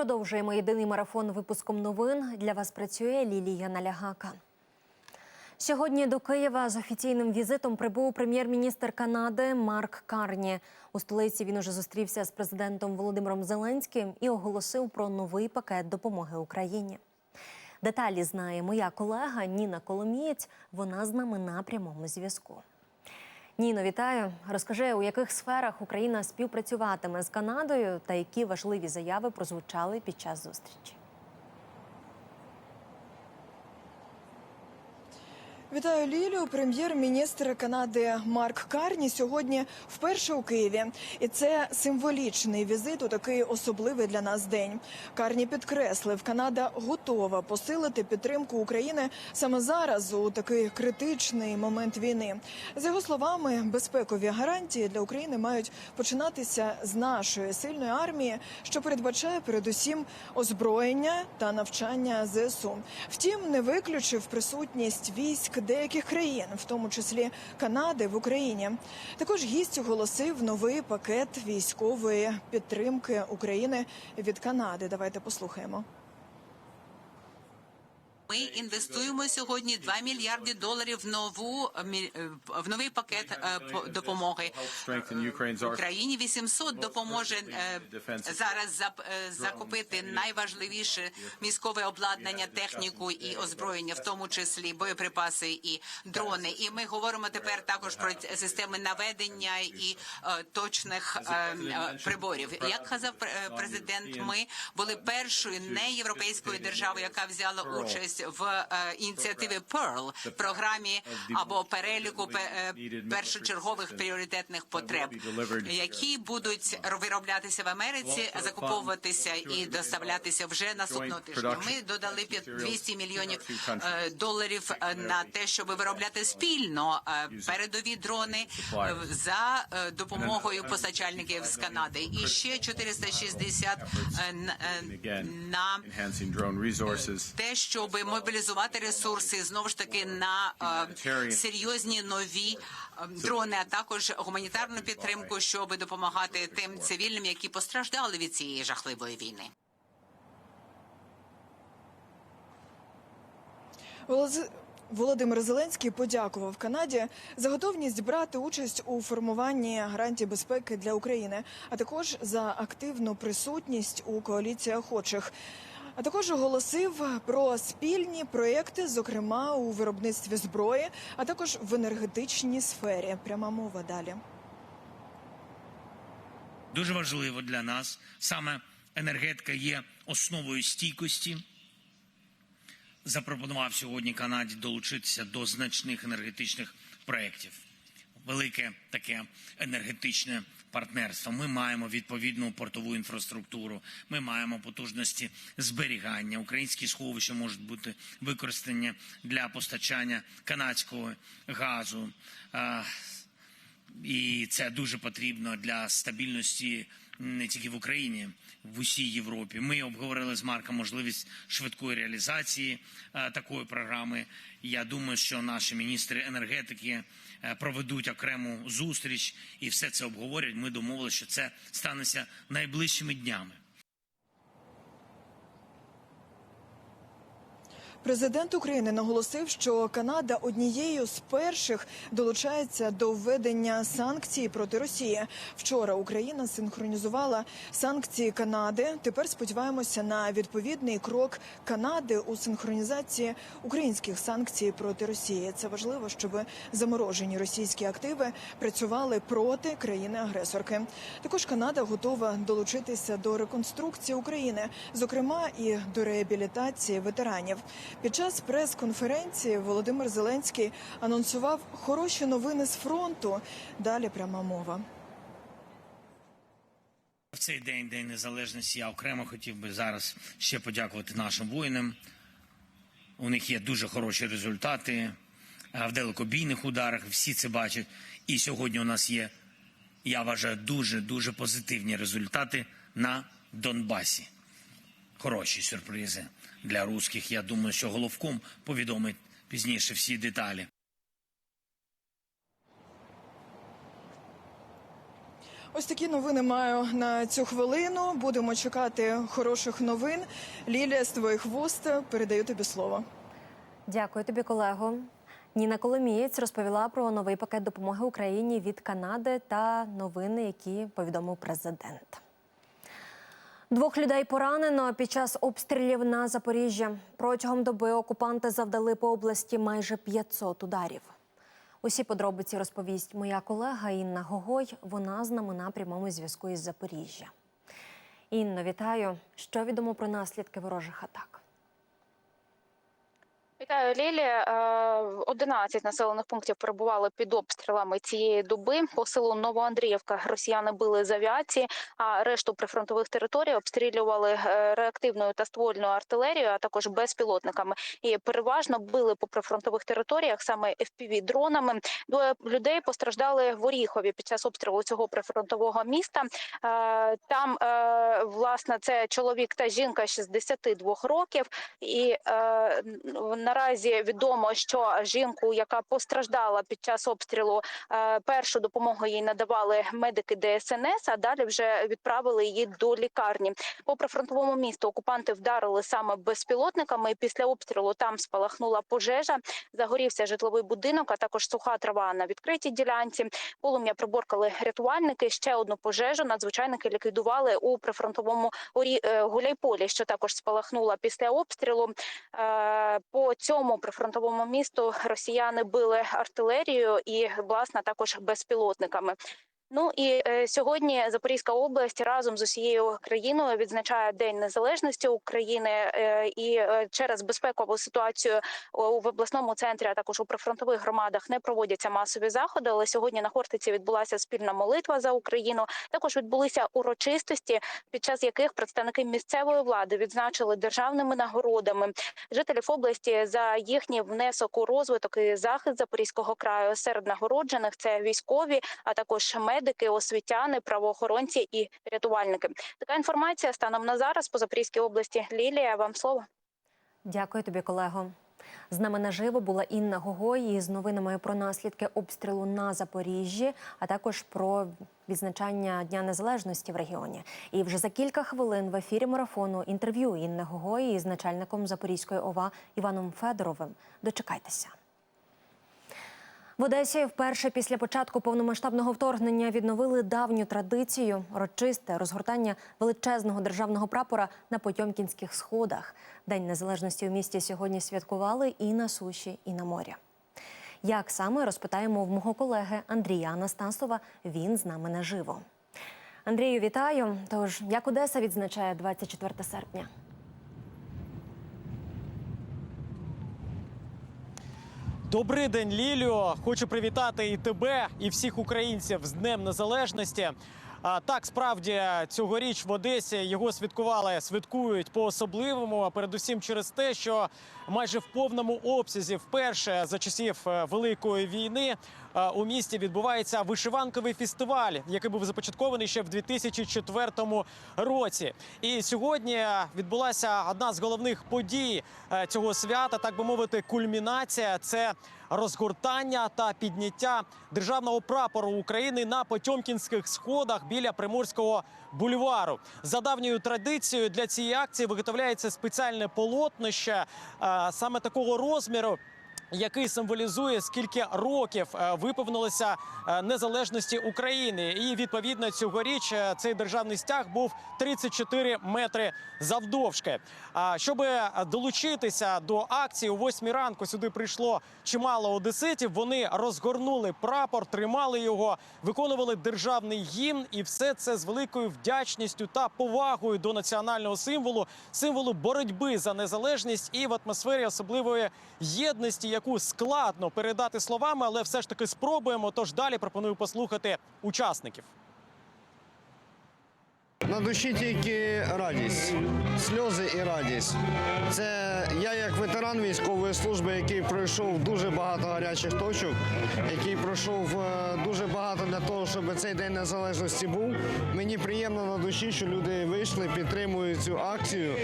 продовжуємо єдиний марафон випуском новин. Для вас працює Лілія Налягака. Сьогодні до Києва з офіційним візитом прибув прем'єр-міністр Канади Марк Карні. У столиці він уже зустрівся з президентом Володимиром Зеленським і оголосив про новий пакет допомоги Україні. Деталі знає моя колега Ніна Коломієць. Вона з нами на прямому зв'язку. Ніно, вітаю. Розкажи, у яких сферах Україна співпрацюватиме з Канадою та які важливі заяви прозвучали під час зустрічі. Вітаю Лілю. Прем'єр-міністр Канади Марк Карні сьогодні вперше у Києві, і це символічний візит у такий особливий для нас день. Карні підкреслив, Канада готова посилити підтримку України саме зараз у такий критичний момент війни. За його словами, безпекові гарантії для України мають починатися з нашої сильної армії, що передбачає передусім озброєння та навчання ЗСУ. Втім, не виключив присутність військ деяких країн, в тому числі Канади в Україні. Також гість оголосив новий пакет військової підтримки України від Канади. Давайте послухаємо. Ми інвестуємо сьогодні 2 мільярди доларів в нову е, в новий пакет е, по- допомоги. Ukraine's. Україні 800 допоможе е, зараз е, закупити найважливіше військове обладнання, техніку і озброєння, в тому числі боєприпаси і дрони. І ми говоримо тепер також про системи наведення і е, точних е, е, приборів. Як казав пр- е, президент, ми були першою неєвропейською державою, яка взяла участь в е, ініціативі Pearl, програмі або переліку пе- е, першочергових пріоритетних потреб, які будуть вироблятися в Америці, закуповуватися і доставлятися вже наступного тижня. Ми додали п'ят- 200 мільйонів е, доларів на те, щоб виробляти спільно е, передові дрони за допомогою постачальників з Канади. І ще 460 е, н- е, Again, на те, щоб мобілізувати ресурси знову ж таки на е, серйозні нові е, дрони, а також гуманітарну підтримку, щоб допомагати тим цивільним, які постраждали від цієї жахливої війни. Володимир Зеленський подякував Канаді за готовність брати участь у формуванні гарантій безпеки для України, а також за активну присутність у коаліції охочих. А також оголосив про спільні проекти, зокрема у виробництві зброї, а також в енергетичній сфері. Пряма мова далі. Дуже важливо для нас саме енергетика є основою стійкості. Запропонував сьогодні Канаді долучитися до значних енергетичних проєктів. Велике таке енергетичне партнерство. Ми маємо відповідну портову інфраструктуру. Ми маємо потужності зберігання. Українські сховища можуть бути використані для постачання канадського газу. І це дуже потрібно для стабільності не тільки в Україні, в усій Європі. Ми обговорили з Марком можливість швидкої реалізації такої програми. Я думаю, що наші міністри енергетики проведуть окрему зустріч і все це обговорять. Ми домовилися, що це станеться найближчими днями. Президент України наголосив, що Канада однією з перших долучається до введення санкцій проти Росії. Вчора Україна синхронізувала санкції Канади. Тепер сподіваємося на відповідний крок Канади у синхронізації українських санкцій проти Росії. Це важливо, щоб заморожені російські активи працювали проти країни-агресорки. Також Канада готова долучитися до реконструкції України, зокрема і до реабілітації ветеранів. Під час прес-конференції Володимир Зеленський анонсував хороші новини з фронту. Далі пряма мова. В цей день, День Незалежності, я окремо хотів би зараз ще подякувати нашим воїнам. У них є дуже хороші результати в далекобійних ударах. Всі це бачать. І сьогодні у нас є, я вважаю, дуже дуже позитивні результати на Донбасі. Хороші сюрпризи для русських. Я думаю, що головком повідомить пізніше всі деталі. Ось такі новини маю на цю хвилину. Будемо чекати хороших новин. Лілія, з твоїх вуст передаю тобі слово. Дякую тобі, колего. Ніна Коломієць розповіла про новий пакет допомоги Україні від Канади та новини, які повідомив президент. Двох людей поранено під час обстрілів на Запоріжжя. Протягом доби окупанти завдали по області майже 500 ударів. Усі подробиці розповість моя колега Інна Гогой. Вона з нами на прямому зв'язку із Запоріжжя. Інно, вітаю. Що відомо про наслідки ворожих атак? Вітаю, Лілі. Е, 11 населених пунктів перебували під обстрілами цієї доби. По селу Новоандріївка росіяни били з авіації, а решту прифронтових територій обстрілювали е, реактивною та ствольною артилерією, а також безпілотниками. І переважно били по прифронтових територіях саме fpv дронами. Двоє людей постраждали в Оріхові під час обстрілу цього прифронтового міста. Е, Там е, власне це чоловік та жінка 62 років, і е, наразі відомо, що жінку, яка постраждала під час обстрілу, е, першу допомогу їй надавали медики ДСНС, а далі вже відправили її до лікарні. По прифронтовому місту окупанти вдарили саме безпілотниками. Після обстрілу там спалахнула пожежа, загорівся житловий будинок, а також суха трава на відкритій ділянці. Полум'я приборкали рятувальники. Ще одну пожежу надзвичайники ліквідували у прифронтовому е, Гуляйполі, що також спалахнула після обстрілу. Е, По цьому прифронтовому місту росіяни били артилерією і власне також безпілотниками. Ну і е, сьогодні Запорізька область разом з усією країною відзначає День Незалежності України е, і е, через безпекову ситуацію у в обласному центрі, а також у прифронтових громадах не проводяться масові заходи. Але сьогодні на Хортиці відбулася спільна молитва за Україну. Також відбулися урочистості, під час яких представники місцевої влади відзначили державними нагородами жителів області за їхній внесок у розвиток і захист Запорізького краю. Серед нагороджених це військові, а також медики, освітяни, правоохоронці і рятувальники. Така інформація станом на зараз по Запорізькій області. Лілія, вам слово. Дякую тобі, колего. З нами наживо була Інна Гогой із новинами про наслідки обстрілу на Запоріжжі, а також про відзначання Дня Незалежності в регіоні. І вже за кілька хвилин в ефірі марафону інтерв'ю Інни Гогої із начальником Запорізької ОВА Іваном Федоровим. Дочекайтеся. В Одесі вперше після початку повномасштабного вторгнення відновили давню традицію урочисте розгортання величезного державного прапора на Потьомкінських сходах. День незалежності у місті сьогодні святкували і на суші, і на морі. Як саме розпитаємо в мого колеги Андрія Анастасова. Він з нами наживо. Андрію, вітаю. Тож як Одеса відзначає 24 серпня? Добрий день, Ліліо. Хочу привітати і тебе, і всіх українців з Днем Незалежності. А, так, справді цьогоріч в Одесі його святкували, святкують по особливому, а передусім через те, що майже в повному обсязі, вперше за часів е, Великої війни, у місті відбувається вишиванковий фестиваль, який був започаткований ще в 2004 році. І сьогодні відбулася одна з головних подій е, цього свята, так би мовити, кульмінація. Це розгортання та підняття державного прапору України на Потьомкінських сходах біля Приморського бульвару. За давньою традицією для цієї акції виготовляється спеціальне полотнище е, саме такого розміру. Який символізує скільки років е, виповнилося е, незалежності України, і відповідно цьогоріч е, цей державний стяг був 34 метри завдовжки. А щоб долучитися до акції, о 8 ранку сюди прийшло чимало одеситів. Вони розгорнули прапор, тримали його, виконували державний гімн, і все це з великою вдячністю та повагою до національного символу, символу боротьби за незалежність і в атмосфері особливої єдності, яку складно передати словами, але все ж таки спробуємо. Тож далі пропоную послухати учасників. На душі тільки радість, сльози і радість. Це я як ветеран військової служби, який пройшов дуже багато гарячих точок, який пройшов е, дуже багато того, щоб цей день незалежності був. Мені приємно на душі, що люди вийшли, підтримують цю акцію,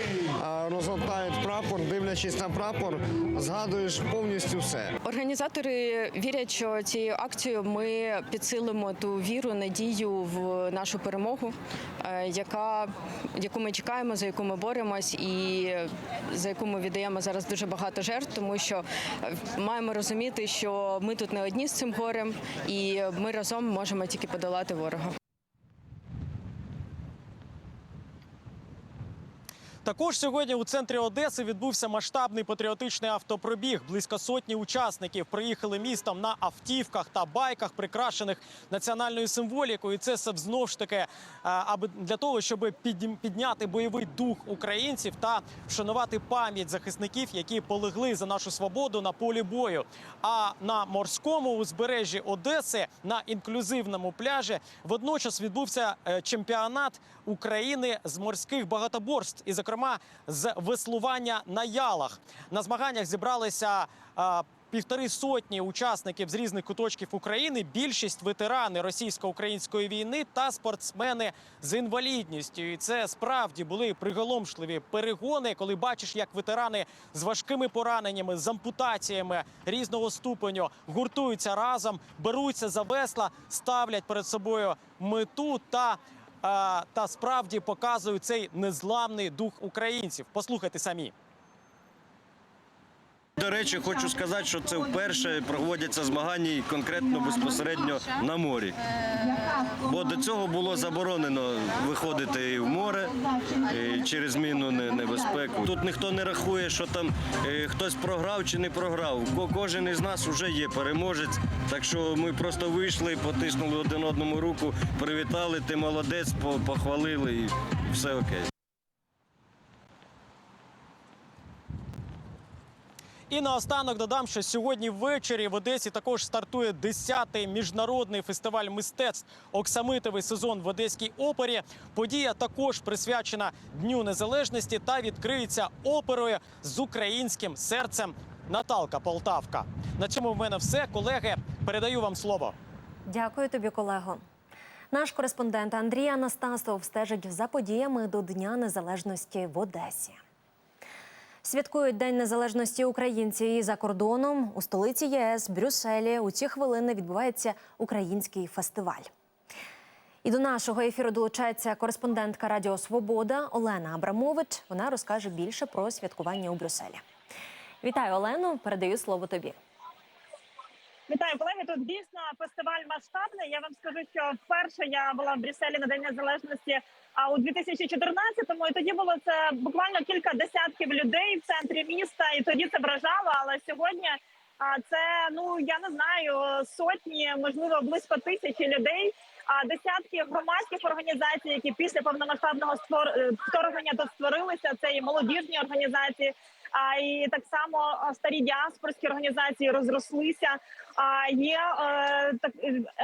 розгортають прапор, дивлячись на прапор, згадуєш повністю все. Організатори вірять, що цією акцією ми підсилимо ту віру, надію в нашу перемогу, е, яка яку ми чекаємо, за яку ми боремось, і за яку ми віддаємо зараз дуже багато жертв, тому що е, маємо розуміти, що ми тут не одні з цим горем, і ми разом можемо тільки подолати ворога. Також сьогодні у центрі Одеси відбувся масштабний патріотичний автопробіг. Близько сотні учасників приїхали містом на автівках та байках, прикрашених національною символікою. І це все знов ж таки е, аби для того, щоб підняти бойовий дух українців та вшанувати пам'ять захисників, які полегли за нашу свободу на полі бою. А на морському узбережжі Одеси на інклюзивному пляжі водночас відбувся е, чемпіонат України з морських багатоборств, і зокрема з веслування на ялах. На змаганнях зібралися. Півтори сотні учасників з різних куточків України, більшість ветерани російсько-української війни та спортсмени з інвалідністю. І це справді були приголомшливі перегони, коли бачиш, як ветерани з важкими пораненнями, з ампутаціями різного ступеню гуртуються разом, беруться за весла, ставлять перед собою мету та, та справді показують цей незламний дух українців. Послухайте самі. До речі, хочу сказати, що це вперше проводяться змагання конкретно безпосередньо на морі. Бо до цього було заборонено виходити в море через зміну не- небезпеку. Тут ніхто не рахує, що там е, хтось програв чи не програв. Ко- Кожен із нас вже є переможець. Так що ми просто вийшли, потиснули один одному руку, привітали, ти молодець, похвалили і все окей. І наостанок додам, що сьогодні ввечері в Одесі також стартує 10-й міжнародний фестиваль мистецтв Оксамитовий сезон в Одеській опері. Подія також присвячена Дню Незалежності та відкриється оперою з українським серцем Наталка Полтавка. На цьому в мене все. Колеги, передаю вам слово. Дякую тобі, колего. Наш кореспондент Андрій Анастасов стежить за подіями до Дня Незалежності в Одесі. Святкують День Незалежності українці і за кордоном у столиці ЄС Брюсселі. У ці хвилини відбувається український фестиваль. І до нашого ефіру долучається кореспондентка Радіо Свобода Олена Абрамович. Вона розкаже більше про святкування у Брюсселі. Вітаю, Олено. Передаю слово тобі. Вітаю, колеги. Тут дійсно фестиваль масштабний. Я вам скажу, що вперше я була в Брюсселі на День Незалежності а у 2014-му, і тоді було це буквально кілька десятків людей в центрі міста, і тоді це вражало. Але сьогодні а, це ну я не знаю сотні, можливо, близько тисячі людей. А десятки громадських організацій, які після повномасштабного е, вторгнення тут створилися, це і молодіжні організації, а і так само старі діаспорські організації розрослися. А є е, так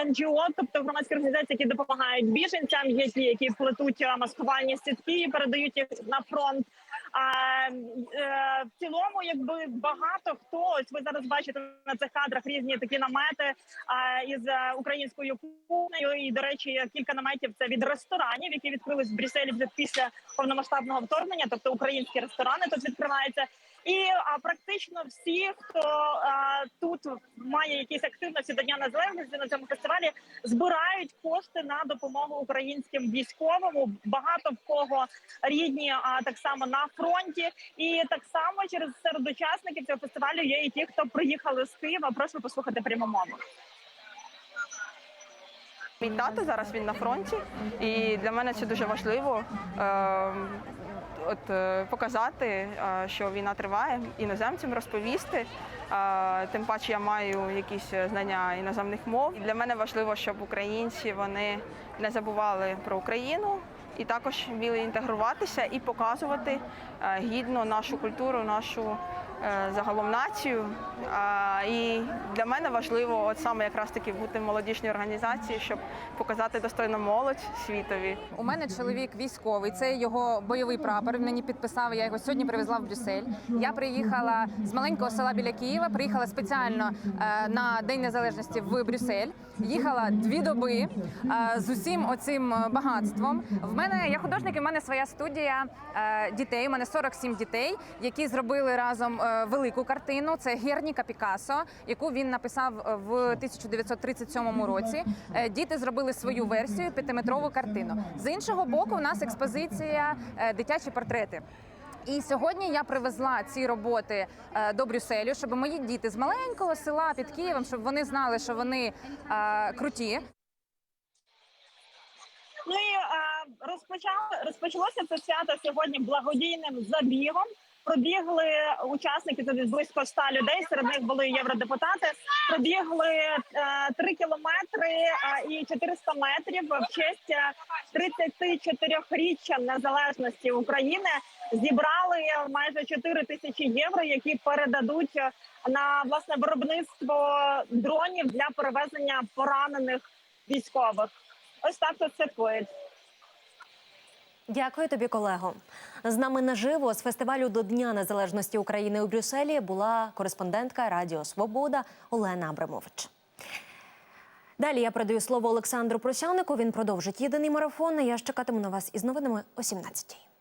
НГО, тобто громадські організації, які допомагають біженцям. Є ті, які плетуть е, маскувальні сітки і передають їх на фронт. А е, в цілому, якби багато хто ось ви зараз бачите на цих кадрах різні такі намети а, із е, українською кухнею. І до речі, кілька наметів це від ресторанів, які відкрились в Брюсселі вже після повномасштабного вторгнення, тобто українські ресторани тут відкриваються. І а, практично всі, хто а, тут має якісь активності до Дня Незалежності на цьому фестивалі, збирають кошти на допомогу українським військовим. Багато в кого рідні, а так само на фронті. І так само через серед учасників цього фестивалю є і ті, хто приїхали з Києва. Прошу послухати пряму мову. Мій тато зараз він на фронті, і для мене це дуже важливо. От е, показати, е, що війна триває, іноземцям розповісти. Е, Тим паче я маю якісь знання іноземних мов. І для мене важливо, щоб українці вони не забували про Україну і також вміли інтегруватися і показувати гідно нашу культуру, нашу загалом націю. І для мене важливо от саме якраз таки бути в молодіжній організації, щоб показати достойну молодь світові. У мене чоловік військовий, це його бойовий прапор. Він мені підписав. Я його сьогодні привезла в Брюссель. Я приїхала з маленького села біля Києва. Приїхала спеціально е, на День Незалежності в Брюссель. Їхала дві доби е, з усім оцим е, багатством. В мене я художник, і в мене своя студія е, дітей. У мене 47 дітей, які зробили разом е, велику картину. Це Герніка Пікассо, яку він написав е, в 1937 році. Е, Діти зробили свою версію п'ятиметрову картину. З іншого боку, у нас експозиція е, дитячі портрети. І сьогодні я привезла ці роботи до Брюсселю, щоб мої діти з маленького села під Києвом, щоб вони знали, що вони круті. Ну і розпочав розпочалося це свято сьогодні благодійним забігом. Пробігли учасники це близько 100 людей. Серед них були євродепутати. Пробігли е, 3 кілометри е, і 400 метрів в честь е, 34-річчя незалежності України. Зібрали майже 4 тисячі євро, які передадуть е, на власне виробництво дронів для перевезення поранених військових. Ось так тут святкують. Дякую тобі, колего. З нами наживо з фестивалю до Дня Незалежності України у Брюсселі була кореспондентка Радіо Свобода Олена Абрамович. Далі я передаю слово Олександру Просянику. Він продовжить єдиний марафон. Я ж чекатиму на вас із новинами о 17-й.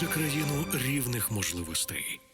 За країну рівних можливостей.